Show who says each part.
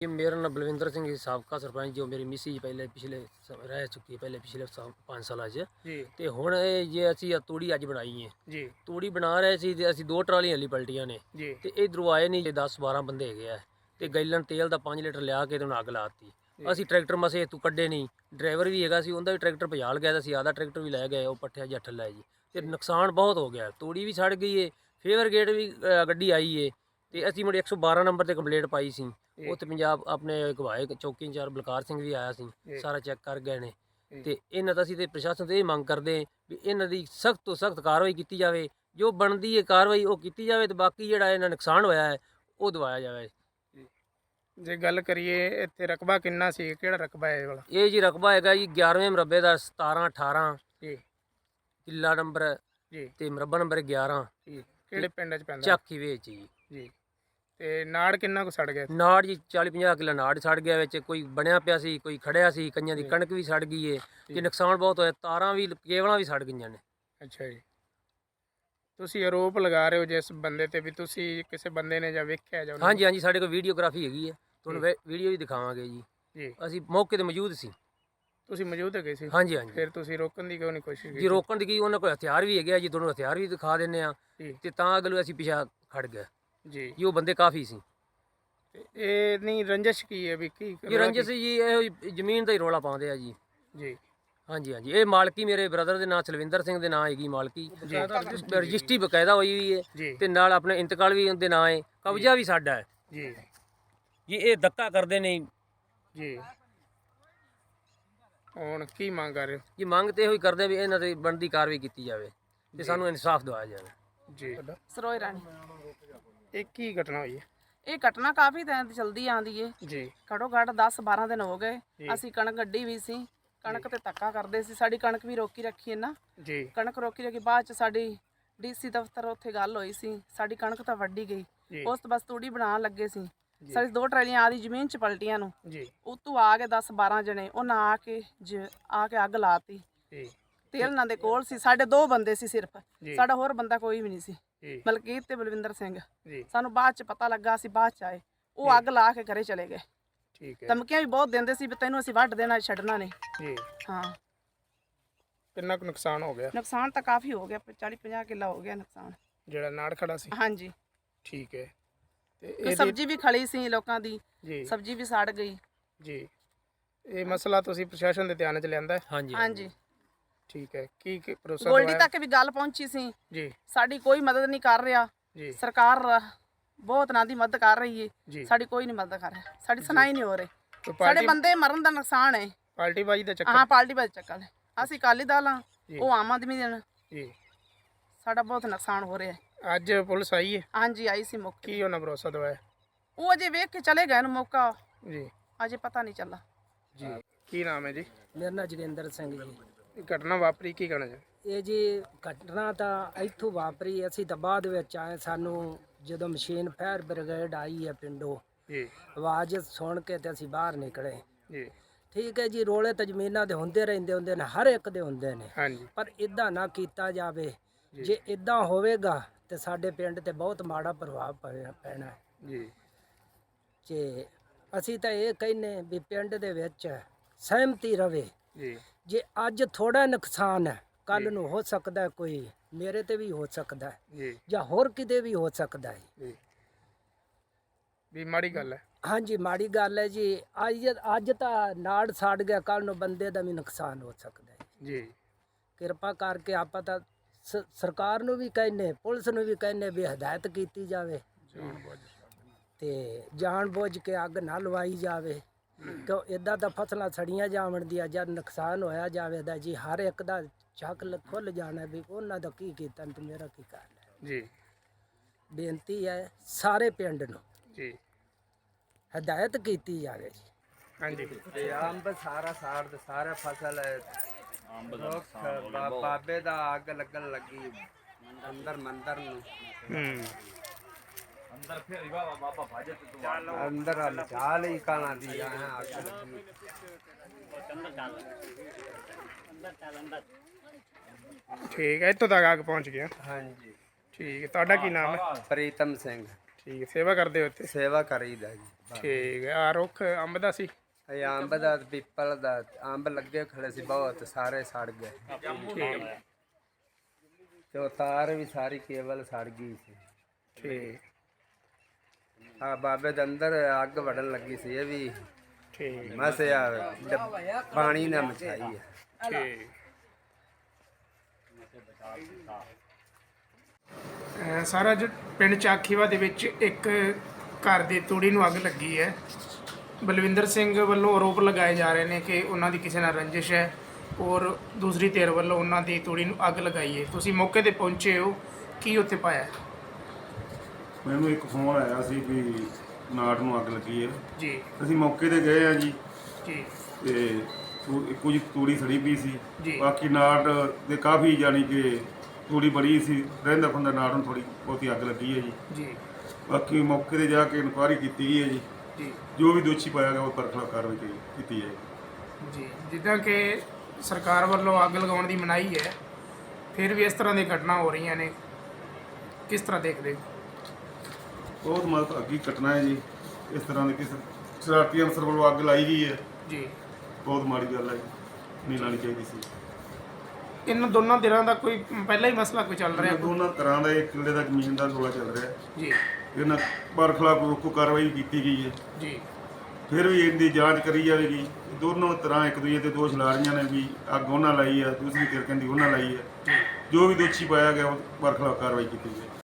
Speaker 1: ये मेरा नाम बलविंदर ਸਿੰਘ ਜੀ ਸਾਬਕਾ ਸਰਪੰਚ ਜੋ ਮੇਰੀ ਮਿਸੀ ਜੀ ਪਹਿਲੇ ਪਿਛਲੇ ਸ- ਰਹਿ ਚੁੱਕੀ ਹੈ ਪਹਿਲੇ ਪਿਛਲੇ 5 ਸਾਲਾਂ 'ਚ
Speaker 2: ਜੀ
Speaker 1: ਤੇ ਹੁਣ ਇਹ ਜੇ ਅਸੀਂ ਇਹ ਤੂੜੀ ਅੱਜ ਬਣਾਈ ਹੈ
Speaker 2: ਜੀ
Speaker 1: ਤੂੜੀ ਬਣਾ ਰਹੇ ਸੀ ਤੇ ਅਸੀਂ ਦੋ ਟਰਾਲੀਆਂ ਲਈ ਪਲਟੀਆਂ ਨੇ
Speaker 2: ਜੀ
Speaker 1: ਤੇ ਇਧਰੋਂ ਆਏ ਨਹੀਂ ਜੇ 10 12 ਬੰਦੇ ਹੈਗੇ ਆ ਤੇ ਗੈਲਨ ਤੇਲ ਦਾ 5 ਲੀਟਰ ਲਿਆ ਕੇ ਤੇ ਉਹਨੂੰ ਅੱਗ ਲਾਤੀ ਅਸੀਂ ਟਰੈਕਟਰ ਮਸੇ ਤੂੰ ਕੱਢੇ ਨਹੀਂ ਡਰਾਈਵਰ ਵੀ ਹੈਗਾ ਸੀ ਉਹਦਾ ਵੀ ਟਰੈਕਟਰ ਭਜਾਲ ਗਿਆ ਤਾਂ ਅਸੀਂ ਆਦਾ ਟਰੈਕਟਰ ਵੀ ਲੈ ਗਏ ਉਹ ਪੱਠਿਆ ਜੱਠ ਲੈ ਜੀ ਤੇ ਨੁਕਸਾਨ ਬਹੁਤ ਹੋ ਗਿਆ ਤੂੜੀ ਵੀ ਸੜ ਗਈ ਏ ਫੇਵਰ ਗੇਟ ਵੀ ਅ, ਗੱਡੀ ਆਈ ਏ ਤੇ ਅਸੀਂ ਮੁੜੇ 112 ਨੰਬਰ ਤੇ ਕੰਪਲੇਂਟ ਪਾਈ ਸੀ। ਉੱਥੇ ਪੰਜਾਬ ਆਪਣੇ ਗਵਾਏ ਚੌਕੀ ਇੰਚਾਰਜ ਬਲਕਾਰ ਸਿੰਘ ਵੀ ਆਇਆ ਸੀ। ਸਾਰਾ ਚੈੱਕ ਕਰ ਗਏ ਨੇ। ਤੇ ਇਹਨਾਂ ਦਾ ਅਸੀਂ ਤੇ ਪ੍ਰਸ਼ਾਸਨ ਤੋਂ ਇਹ ਮੰਗ ਕਰਦੇ ਵੀ ਇਹਨਾਂ ਦੀ ਸਖਤ ਤੋਂ ਸਖਤ ਕਾਰਵਾਈ ਕੀਤੀ ਜਾਵੇ। ਜੋ ਬਣਦੀ ਹੈ ਕਾਰਵਾਈ ਉਹ ਕੀਤੀ ਜਾਵੇ ਤੇ ਬਾਕੀ ਜਿਹੜਾ ਇਹਨਾਂ ਨੁਕਸਾਨ ਹੋਇਆ ਹੈ ਉਹ ਦਵਾਇਆ ਜਾਵੇ।
Speaker 2: ਜੇ। ਗੱਲ ਕਰੀਏ ਇੱਥੇ ਰਕਬਾ ਕਿੰਨਾ ਸੀ? ਕਿਹੜਾ ਰਕਬਾ ਹੈ ਇਹ ਵਾਲਾ?
Speaker 1: ਇਹ ਜੀ ਰਕਬਾ ਹੈਗਾ ਜੀ 11ਵੇਂ ਮਰਬੇ ਦਾ 17 18
Speaker 2: ਜੀ।
Speaker 1: ਕਿੱਲਾ ਨੰਬਰ
Speaker 2: ਜੀ।
Speaker 1: ਤੇ ਮਰਬਾ ਨੰਬਰ 11
Speaker 2: ਜੀ। ਕਿਹੜੇ ਪਿੰਡ ਚ ਪੈਂਦਾ?
Speaker 1: ਚੱਕੀ ਵਿੱਚ ਜੀ।
Speaker 2: ਜੀ। ਤੇ ਨਾੜ ਕਿੰਨਾ ਕੁ ਸੜ ਗਿਆ
Speaker 1: ਨਾੜ ਜੀ 40 50 ਕਿੱਲਾ ਨਾੜ ਸੜ ਗਿਆ ਵਿੱਚ। ਕੋਈ ਬਣਿਆ ਪਿਆ ਸੀ ਕੋਈ ਖੜਿਆ ਸੀ ਕਈਆਂ ਦੀ। ਕਣਕ ਵੀ ਸੜ ਗਈ ਏ। ਤੇ ਨੁਕਸਾਨ ਬਹੁਤ ਹੋਇਆ ਤਾਰਾਂ ਵੀ ਕੇਬਲਾਂ ਵੀ ਸੜ ਗਈਆਂ ਨੇ।
Speaker 2: ਅੱਛਾ ਜੀ। ਤੁਸੀਂ ਆਰੋਪ ਲਗਾ ਰਹੇ ਹੋ ਜਿਸ ਬੰਦੇ ਤੇ ਵੀ ਤੁਸੀਂ ਕਿਸੇ ਬੰਦੇ ਨੇ ਜਾਂ ਵੇਖਿਆ ਜਾਂ ਉਹਨੂੰ-
Speaker 1: ਹਾਂਜੀ ਹਾਂਜੀ ਸਾਡੇ ਕੋਲ ਵੀਡੀਓਗ੍ਰਾਫੀ ਹੈਗੀ ਹੈ ਤੁਹਾਨੂੰ। ਵੀਡੀਓ ਵੀ ਦਿਖਾਵਾਂਗੇ ਜੀ।
Speaker 2: ਜੀ।
Speaker 1: ਅਸੀਂ ਮੌਕੇ ਤੇ ਮੌਜੂਦ ਸੀ।
Speaker 2: ਤੁਸੀਂ ਮੌਜੂਦ ਹੈਗੇ ਸੀ?
Speaker 1: ਹਾਂਜੀ ਹਾਂਜੀ।
Speaker 2: ਫਿਰ ਤੁਸੀਂ ਰੋਕਣ ਦੀ ਕਿਉਂ ਨਹੀਂ ਕੋਸ਼ਿਸ਼ ਕੀਤੀ?
Speaker 1: ਜੀ ਰੋਕਣ ਦੀ ਕੀ ਉਹਨਾਂ ਕੋਲ ਹਥਿਆਰ ਵੀ ਹੈਗੇ ਆ ਜੀ ਤੁਹਾਨੂੰ ਹਥਿਆਰ ਵੀ ਦਿਖਾ ਦਿੰਨੇ ਆ।
Speaker 2: ਜੀ।
Speaker 1: ਤੇ ਤਾਂ ਅਗਲੇ ਅਸੀਂ ਪਿਛਾ ਖੜ ਗਏ।
Speaker 2: ਜੀ।
Speaker 1: ਉਹ ਬੰਦੇ ਕਾਫੀ ਸੀ।
Speaker 2: ਤੇ ਇਹ ਨਹੀਂ ਰੰਜਿਸ਼ ਕੀ ਹੈ ਵੀ ਕੀ
Speaker 1: ਜੀ ਰੰਜਿਤ ਸਿੰਘ ਜੀ ਇਹੋ ਜ਼ਮੀਨ ਦਾ ਹੀ ਰੋਲਾ ਪਾਉਂਦੇ ਆ ਜੀ।
Speaker 2: ਜੀ।
Speaker 1: ਹਾਂਜੀ ਹਾਂਜੀ। ਇਹ ਮਾਲਕੀ ਮੇਰੇ ਬ੍ਰਦਰ ਦੇ ਨਾਂ ਸਲਵਿੰਦਰ ਸਿੰਘ ਦੇ ਨਾਂ ਹੈਗੀ ਮਾਲਕੀ। ਰਜਿਸਟਰੀ ਬਕਾਇਦਾ ਹੋਈ ਵੀ ਹੈ ਤੇ ਨਾਲ ਆਪਣੇ ਇੰਤਕਾਲ ਵੀ ਉਹਦੇ ਨਾਂ ਹੈ। ਕਬਜ਼ਾ ਵੀ ਸਾਡਾ ਹੈ।
Speaker 2: ਜੀ।
Speaker 1: ਜੀ ਇਹ ਧੱਕਾ ਕਰਦੇ ਨੇ।
Speaker 2: ਜੀ। ਹੁਣ ਕੀ ਮੰਗ ਕਰ ਰਹੇ ਹੋ?
Speaker 1: ਜੀ ਮੰਗ ਤੇ ਇਹੋ ਹੀ ਕਰਦੇ ਵੀ ਇਹਨਾਂ ਤੇ ਬਣਦੀ ਕਾਰਵਾਈ ਕੀਤੀ ਜਾਵੇ ਤੇ ਸਾਨੂੰ ਇਨਸਾਫ ਦਿਵਾਇਆ ਜਾਵੇ।
Speaker 2: ਜੀ।
Speaker 3: ਸਰੋਏ ਰਾਣੀ।
Speaker 2: ਇਹ ਕੀ ਘਟਨਾ ਹੋਈ ਹੈ?
Speaker 3: ਇਹ ਘਟਨਾ ਕਾਫੀ ਦਿਨ ਤੋਂ ਚਲਦੀ ਆਂਦੀ ਏ।
Speaker 2: ਜੀ।
Speaker 3: ਘੱਟੋ ਘੱਟ 10 12 ਦਿਨ ਹੋ ਗਏ।
Speaker 2: ਜੀ।
Speaker 3: ਅਸੀਂ ਕਣਕ ਗੱਡੀ ਵੀ ਸੀ। ਕਣਕ ਤੇ ਧੱਕਾ ਕਰਦੇ ਸੀ। ਸਾਡੀ ਕਣਕ ਵੀ ਰੋਕੀ ਰੱਖੀ ਨਾ
Speaker 2: ਜੀ।
Speaker 3: ਕਣਕ ਰੋਕੀ ਰੱਖੀ। ਬਾਅਦ ਚ ਸਾਡੀ ਡੀਸੀ ਦਫ਼ਤਰ ਉੱਥੇ ਗੱਲ ਹੋਈ ਸੀ। ਸਾਡੀ ਕਣਕ ਤਾਂ ਵੱਢੀ ਗਈ।
Speaker 2: ਜੀ।
Speaker 3: ਉਸ ਤੋਂ ਬਸ ਤੂੜੀ ਬਣਾਉਣ ਲੱਗੇ ਸੀ। ਸਾਡੀ ਦੋ ਟਰਾਲੀਆਂ ਆਦੀ ਜ਼ਮੀਨ ਚ ਪਲਟੀਆਂ ਨੂੰ।
Speaker 2: ਜੀ।
Speaker 3: ਉਤੋਂ ਆ ਕੇ 10 12 ਜਣੇ ਉਹਨਾਂ ਆ ਕੇ ਜ- ਆ ਕੇ ਅੱਗ ਲਾਤੀ।
Speaker 2: ਜੀ।
Speaker 3: ਤੇਲ ਨਾਲ ਦੇ ਕੋਲ ਸੀ। ਸਾਡੇ ਦੋ ਬੰਦੇ ਸੀ ਸਿਰਫ।
Speaker 2: ਜੀ।
Speaker 3: ਸਾਡਾ ਹੋਰ ਬੰਦਾ ਕੋਈ ਵੀ ਨਹੀਂ ਸੀ। ਮਲਕੀਤ ਤੇ ਬਲਵਿੰਦਰ ਸਿੰਘ।
Speaker 2: ਜੀ।
Speaker 3: ਸਾਨੂੰ ਬਾਅਦ ਚ ਪਤਾ ਲੱਗਾ ਅਸੀਂ ਬਾਅਦ ਚ ਆਏ। ਉਹ ਅੱਗ ਲਾ ਕੇ ਘਰੇ ਚਲੇ ਗਏ।
Speaker 2: ਠੀਕ ਹੈ।
Speaker 3: ਧਮਕੀਆਂ ਵੀ ਬਹੁਤ ਦਿੰਦੇ ਸੀ ਵੀ ਤੈਨੂੰ ਅਸੀਂ ਵੱਢ ਦੇਣਾ ਛੱਡਣਾ ਨਹੀਂ।
Speaker 2: ਜੀ।
Speaker 3: ਹਾਂ।
Speaker 2: ਕਿੰਨਾ ਕੁ ਨੁਕਸਾਨ ਹੋ ਗਿਆ?
Speaker 3: ਨੁਕਸਾਨ ਤਾਂ ਕਾਫੀ ਹੋ ਗਿਆ 40 50 ਕਿੱਲਾ ਹੋ ਗਿਆ ਨੁਕਸਾਨ।
Speaker 2: ਜਿਹੜਾ ਨਾੜ ਖੜਾ ਸੀ?
Speaker 3: ਹਾਂਜੀ।
Speaker 2: ਠੀਕ ਹੈ। ਤੇ
Speaker 3: ਸਬਜ਼ੀ ਵੀ ਖਲੀ ਸੀ ਲੋਕਾਂ ਦੀ।
Speaker 2: ਜੀ।
Speaker 3: ਸਬਜ਼ੀ ਵੀ ਸੜ ਗਈ।
Speaker 2: ਜੀ। ਇਹ ਮਸਲਾ ਤੁਸੀਂ ਪ੍ਰਸ਼ਾਸਨ ਦੇ ਧਿਆਨ 'ਚ ਲਿਆਂਦਾ ਹੈ?
Speaker 1: ਹਾਂਜੀ।
Speaker 3: ਹਾਂਜੀ।
Speaker 2: ਠੀਕ ਹੈ ਕੀ ਕੀ ਭਰੋਸਾ
Speaker 3: ਗੋਲਡੀ ਤੱਕ ਵੀ ਗੱਲ ਪਹੁੰਚੀ ਸੀ।
Speaker 2: ਜੀ।
Speaker 3: ਸਾਡੀ ਕੋਈ ਮਦਦ ਨਹੀਂ ਕਰ ਰਿਹਾ।
Speaker 2: ਜੀ।
Speaker 3: ਸਰਕਾਰ ਬਹੁਤ ਨਾਂ ਦੀ ਮਦਦ ਕਰ ਰਹੀ ਹੈ ਸਾਡੀ ਕੋਈ ਨਹੀਂ ਮਦਦ ਕਰ ਰਿਹਾ। ਸਾਡੀ ਸੁਣਾਈ ਨਹੀਂ ਹੋ ਰਹੀ। ਸਾਡੇ ਬੰਦੇ ਮਰਨ ਦਾ ਨੁਕਸਾਨ ਹੈ
Speaker 2: ਪਾਰਟੀ ਬਾਜੀ ਦਾ ਚੱਕਰ।
Speaker 3: ਹਾਂ ਪਾਰਟੀ ਬਾਜ ਚੱਕਲ ਅਸੀਂ ਕਾਲੀ ਦਾਲਾਂ। ਉਹ ਆਮ ਆਦਮੀ ਦੇ ਨੇ।
Speaker 2: ਜੀ।
Speaker 3: ਸਾਡਾ ਬਹੁਤ ਨੁਕਸਾਨ ਹੋ ਰਿਹਾ ਹੈ
Speaker 2: ਅੱਜ ਪੁਲਿਸ ਆਈ ਹੈ
Speaker 3: ਹਾਂਜੀ ਆਈ ਸੀ ਮੌਕੇ
Speaker 2: ਕੀ ਉਹਨਾਂ ਭਰੋਸਾ ਦਵਾਇਆ?
Speaker 3: ਉਹ ਅਜੇ ਵੇਖ ਕੇ ਚਲੇ ਗਏ ਨੂੰ ਮੌਕਾ।
Speaker 2: ਜੀ।
Speaker 3: ਅਜੇ ਪਤਾ ਨਹੀਂ ਚੱਲਾ।
Speaker 2: ਜੀ। ਕੀ ਨਾਮ ਹੈ ਜੀ?
Speaker 4: ਮੇਰਾ ਨਾਂ ਜੋਗਿੰਦਰ ਸਿੰਘ ਜੀ।
Speaker 2: ਘਟਨਾ ਵਾਪਰੀ ਕੀ ਕਹਿਣਾ ਚਾਹੁੰਦੇ
Speaker 4: ਇਹ ਜੀ ਘਟਨਾ ਤਾਂ ਇੱਥੋਂ ਵਾਪਰੀ ਅਸੀਂ ਤਾਂ ਬਾਅਦ ਵਿੱਚ ਆਏ ਸਾਨੂੰ ਜਦੋਂ ਮਸ਼ੀਨ ਫਾਇਰ ਬ੍ਰਿਗੇਡ ਆਈ ਹੈ ਪਿੰਡੋਂ
Speaker 2: ਜੀ।
Speaker 4: ਆਵਾਜ਼ ਸੁਣ ਕੇ ਤੇ ਅਸੀਂ ਬਾਹਰ ਨਿਕਲੇ।
Speaker 2: ਜੀ।
Speaker 4: ਠੀਕ ਹੈ ਜੀ ਰੋਲੇ ਤਾਂ ਜ਼ਮੀਨਾਂ ਦੇ ਹੁੰਦੇ ਰਹਿੰਦੇ ਹੁੰਦੇ ਨੇ ਹਰ ਇੱਕ ਦੇ ਹੁੰਦੇ ਨੇ।
Speaker 2: ਹਾਂਜੀ।
Speaker 4: ਪਰ ਇਦਾਂ ਨਾ ਕੀਤਾ ਜਾਵੇ। ਜੇ। ਇਦਾਂ ਹੋਵੇਗਾ ਤੇ ਸਾਡੇ ਪਿੰਡ ਤੇ ਬਹੁਤ ਮਾੜਾ ਪ੍ਰਭਾਵ ਪਵੇ- ਪੈਣਾ। ਹੈ।
Speaker 2: ਜੀ।
Speaker 4: ਜੇ ਅਸੀਂ ਤਾਂ ਇਹ ਕਹਿੰਨੇ ਵੀ ਪਿੰਡ ਦੇ ਵਿੱਚ ਸਹਿਮਤੀ ਰਵੇ।
Speaker 2: ਜੀ।
Speaker 4: ਜੇ ਅੱਜ ਥੋੜਾ ਨੁਕਸਾਨ ਹੈ ਕੱਲ ਨੂੰ ਹੋ ਸਕਦਾ ਹੈ ਕੋਈ ਮੇਰੇ ਤੇ ਵੀ ਹੋ ਸਕਦਾ ਹੈ
Speaker 2: ਜੀ।
Speaker 4: ਜਾਂ ਹੋਰ ਕਿਤੇ ਵੀ ਹੋ ਸਕਦਾ ਹੈ।
Speaker 2: ਜੀ। ਵੀ ਮਾੜੀ ਗੱਲ ਹੈ।
Speaker 4: ਹਾਂਜੀ ਮਾੜੀ ਗੱਲ ਹੈ ਜੀ। ਅੱਜ ਅੱਜ ਤਾਂ ਨਾੜ ਸਾੜ ਗਿਆ ਕੱਲ ਨੂੰ ਬੰਦੇ ਦਾ ਵੀ ਨੁਕਸਾਨ ਹੋ ਸਕਦਾ ਹੈ।
Speaker 2: ਜੀ।
Speaker 4: ਕਿਰਪਾ ਕਰਕੇ ਆਪਾਂ ਤਾਂ ਸਰਕਾਰ ਨੂੰ ਵੀ ਕਹਿੰਨੇ ਪੁਲਿਸ ਨੂੰ ਵੀ ਕਹਿੰਨੇ ਵੀ ਹਦਾਇਤ ਕੀਤੀ ਜਾਵੇ ਤੇ ਜਾਣ ਬੁੱਝ ਕੇ ਅੱਗ ਨਾ ਲਵਾਈ ਜਾਵੇ। ਕਿਉਂ ਇਦਾਂ ਤਾਂ ਫਸਲਾਂ ਸੜੀਆਂ ਜਾਵਣ ਦੀਆਂ ਜਦ ਨੁਕਸਾਨ ਹੋਇਆ ਜਾਵੇਦਾ ਜੀ ਹਰ ਇੱਕ ਦਾ ਚੱਕ ਖੁੱਲ ਜਾਣਾ ਵੀ ਉਹਨਾਂ ਦਾ ਕੀ ਕੀਤਾ ਤੇ ਮੇਰਾ ਕੀ ਕਰਨਾ
Speaker 2: ਜੀ।
Speaker 4: ਬੇਨਤੀ ਹੈ ਸਾਰੇ ਪਿੰਡ ਨੂੰ।
Speaker 2: ਜੀ।
Speaker 4: ਹਦਾਇਤ ਕੀਤੀ ਜਾਵੇ ਜੀ।
Speaker 2: ਹਾਂਜੀ।
Speaker 5: ਤੇ ਅੰਬ ਸਾਰਾ ਸਾੜ ਤੇ ਸਾਰਾ ਫਸਲ ਰੁੱਖ ਬਾ- ਬਾਬੇ ਦਾ ਅੱਗ ਲੱਗਣ ਲੱਗੀ ਅੰਦਰ ਮੰਦਰ ਨੂੰ।
Speaker 2: ਹੂੰ।
Speaker 5: ਅੰਦਰ ਹਲ ਚਾਲ ਹੀ ਕਾਣਾ ਦੀ ਆ ਅੱਗ ਲੱਗੀ
Speaker 2: ਠੀਕ ਹੈ ਇੱਥੋਂ ਤੱਕ ਆ ਕੇ ਪਹੁੰਚ ਗਿਆ
Speaker 5: ਹਾਂਜੀ।
Speaker 2: ਠੀਕ ਹੈ ਤੁਹਾਡਾ ਕੀ ਨਾਮ ਹੈ?
Speaker 5: ਪ੍ਰੀਤਮ ਸਿੰਘ।
Speaker 2: ਠੀਕ ਹੈ ਸੇਵਾ ਕਰਦੇ ਹੋ ਇੱਥੇ?
Speaker 5: ਸੇਵਾ ਕਰੀਦਾ ਜੀ
Speaker 2: ਠੀਕ ਹੈ ਆ ਰੁੱਖ ਅੰਬ ਦਾ ਸੀ?
Speaker 5: ਇਹ ਅੰਬ ਦਾ ਪਿੱਪਲ ਦਾ ਅੰਬ ਲੱਗੇ ਖੜੇ ਸੀ ਬਹੁਤ ਸਾਰੇ ਸੜ ਗਏ।
Speaker 2: ਠੀਕ।
Speaker 5: ਤੇ ਉਹ ਤਾਰ ਵੀ ਸਾਰੀ ਕੇਬਲ ਸੜ ਗਈ ਸੀ।
Speaker 2: ਠੀਕ।
Speaker 5: ਆ ਬਾਬੇ ਦੇ ਅੰਦਰ ਅੱਗ ਵੜਨ ਲੱਗੀ ਸੀ ਇਹ ਵੀ।
Speaker 2: ਠੀਕ।
Speaker 5: ਮਸ ਆ ਪਾਣੀ ਨਾ ਮਚਾਈ
Speaker 2: ਠੀਕ। ਅਹ ਸਾਰਾ ਜੋ ਪਿੰਡ ਚਾਖੀਵਾ ਦੇ ਵਿੱਚ ਇੱਕ ਘਰ ਦੀ ਤੂੜੀ ਨੂੰ ਅੱਗ ਲੱਗੀ ਹੈ। ਬਲਵਿੰਦਰ ਸਿੰਘ ਵੱਲੋਂ ਆਰੋਪ ਲਗਾਏ ਜਾ ਰਹੇ ਨੇ ਕਿ ਉਹਨਾਂ ਦੀ ਕਿਸੇ ਨਾਲ ਰੰਜਿਸ਼ ਹੈ ਔਰ ਦੂਸਰੀ ਧਿਰ ਵੱਲੋਂ ਉਹਨਾਂ ਦੀ ਤੂੜੀ ਨੂੰ ਅੱਗ ਲਗਾਈ ਹੈ। ਤੁਸੀਂ ਮੌਕੇ ਤੇ ਪਹੁੰਚੇ ਹੋ। ਕੀ ਉੱਥੇ ਪਾਇਆ ਹੈ?
Speaker 6: ਮੈਨੂੰ ਇੱਕ ਫੋਨ ਆਇਆ ਸੀ ਵੀ ਨਾਟ ਨੂੰ ਅੱਗ ਲੱਗੀ ਹੈ।
Speaker 2: ਜੀ।
Speaker 6: ਅਸੀਂ ਮੌਕੇ ਤੇ ਗਏ ਆ ਜੀ।
Speaker 2: ਜੀ।
Speaker 6: ਤੇ ਤੂ- ਕੁਝ ਤੂੜੀ ਸੜੀ ਪਈ ਸੀ।
Speaker 2: ਜੀ।
Speaker 6: ਬਾਕੀ ਨਾਟ ਦੇ ਕਾਫੀ ਜਾਨੀ ਕਿ ਤੂੜੀ ਬੜੀ ਸੀ। ਰਹਿੰਦਾ ਖੁੰਦਾ ਨਾਟ ਨੂੰ ਥੋੜੀ ਬਹੁਤੀ ਅੱਗ ਲੱਗੀ ਹੈ ਜੀ।
Speaker 2: ਜੀ।
Speaker 6: ਬਾਕੀ ਮੌਕੇ ਤੇ ਜਾ ਕੇ ਇਨਕੁਆਇਰੀ ਕੀਤੀ ਗਈ ਹੈ ਜੀ।
Speaker 2: ਜੀ।
Speaker 6: ਜੋ ਵੀ ਦੋਸ਼ੀ ਪਾਇਆ ਗਿਆ ਉਹ ਪਰ ਖਿਲਾਫ ਕਾਰਵਾਈ ਕੀਤੀ- ਕੀਤੀ ਹੈ
Speaker 2: ਜੀ। ਜਿੱਦਾਂ ਕਿ ਸਰਕਾਰ ਵੱਲੋਂ ਅੱਗ ਲਗਾਉਣ ਦੀ ਮਨਾਹੀ ਹੈ ਫਿਰ ਵੀ ਇਸ ਤਰ੍ਹਾਂ ਦੀਆਂ ਘਟਨਾ ਹੋ ਰਹੀਆਂ ਨੇ। ਕਿਸ ਤਰ੍ਹਾਂ ਦੇਖਦੇ ਹੋ?
Speaker 6: ਬਹੁਤ ਮਤ ਅੱਗੀ ਘਟਨਾ ਹੈ ਜੀ। ਇਸ ਤਰ੍ਹਾਂ ਦੇ ਕਿਸ ਸ਼ਰਾਰਤੀ ਅਨਸਰ ਵੱਲੋਂ ਅੱਗ ਲਾਈ ਗਈ ਹੈ।
Speaker 2: ਜੀ।
Speaker 6: ਬਹੁਤ ਮਾੜੀ ਗੱਲ ਹੈ। ਜੀ ਨਹੀਂ ਲਾਣੀ ਚਾਹੀਦੀ ਸੀ।
Speaker 2: ਇਹਨਾਂ ਦੋਨਾਂ ਧਿਰਾਂ ਦਾ ਕੋਈ ਪਹਿਲਾਂ ਹੀ ਮਸਲਾ ਕੋਈ ਚੱਲ ਰਿਹਾ?
Speaker 6: ਇਹਨਾਂ ਦੋਨਾਂ ਤਰ੍ਹਾਂ ਦਾ ਇੱਕ ਕਿੱਲੇ ਦਾ ਜ਼ਮੀਨ ਦਾ ਰੌਲਾ ਚੱਲ ਰਿਹਾ। ਹੈ
Speaker 2: ਜੀ।
Speaker 6: ਇਹਨਾਂ ਪਰ ਖਿਲਾਫ ਰੋਕੂ ਕਾਰਵਾਈ ਕੀਤੀ ਗਈ ਹੈ।
Speaker 2: ਜੀ।
Speaker 6: ਫਿਰ ਵੀ ਇਹਦੀ ਜਾਂਚ ਕਰੀ ਜਾਵੇਗੀ। ਦੋਨੋਂ ਤਰ੍ਹਾਂ ਇੱਕ ਦੂਜੇ ਤੇ ਦੋਸ਼ ਲਾ ਰਹੀਆਂ ਨੇ ਵੀ ਅੱਗ ਉਹਨਾਂ ਲਾਈ ਆ ਦੂਸਰੀ ਧਿਰ ਕਹਿੰਦੀ ਉਹਨਾਂ ਲਾਈ ਆ। ਜੋ। ਵੀ ਦੋਸ਼ੀ ਪਾਇਆ ਗਿਆ ਉਹ ਪਰ ਖਿਲਾਫ ਕਾਰਵਾਈ ਕੀਤੀ ਜਾਵੇ